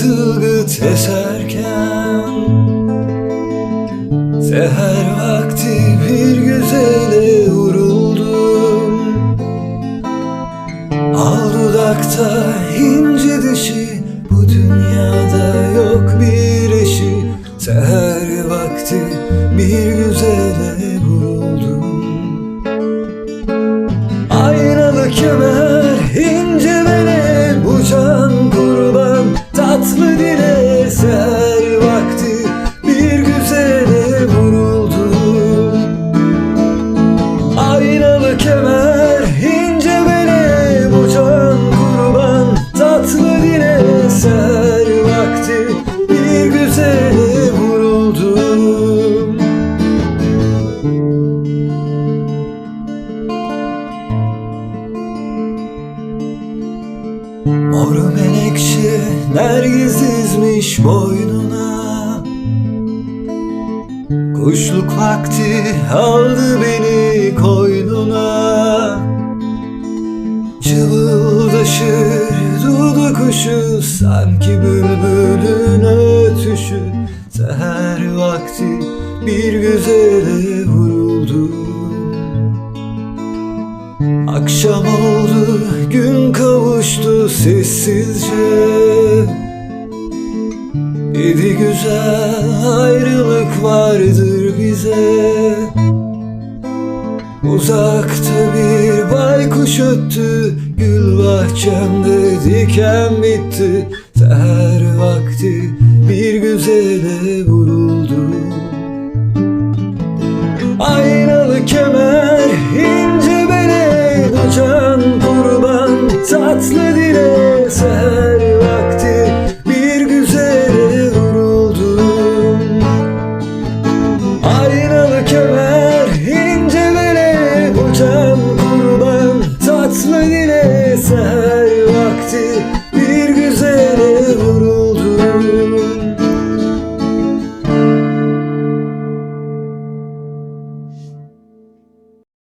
tılgıt eserken Seher vakti bir güzele vuruldum. Al dudakta inci dişi Bu dünyada yok bir eşi. Seher vakti bir güzele vuruldum. Aynalı kemer Aynalı kemer ince bele Bu can kurban. Tatlı dile Seher vakti bir güzele vuruldum. Mor menekşe nergiz dizmiş boynuna. Kuşluk vakti aldı beni Cıvıldaşır dudu kuşu Sanki bülbülün ötüşü. Seher vakti bir güzele vuruldum Akşam oldu, gün kavuştu sessizce. Yedi güzel ayrılık vardır bize Uzakta bir baykuş öttü Gül bahçemde diken bitti. Seher vakti bir güzele vuruldu. Aynalı kemer ince bele Bu can kurban tatlı dile Seher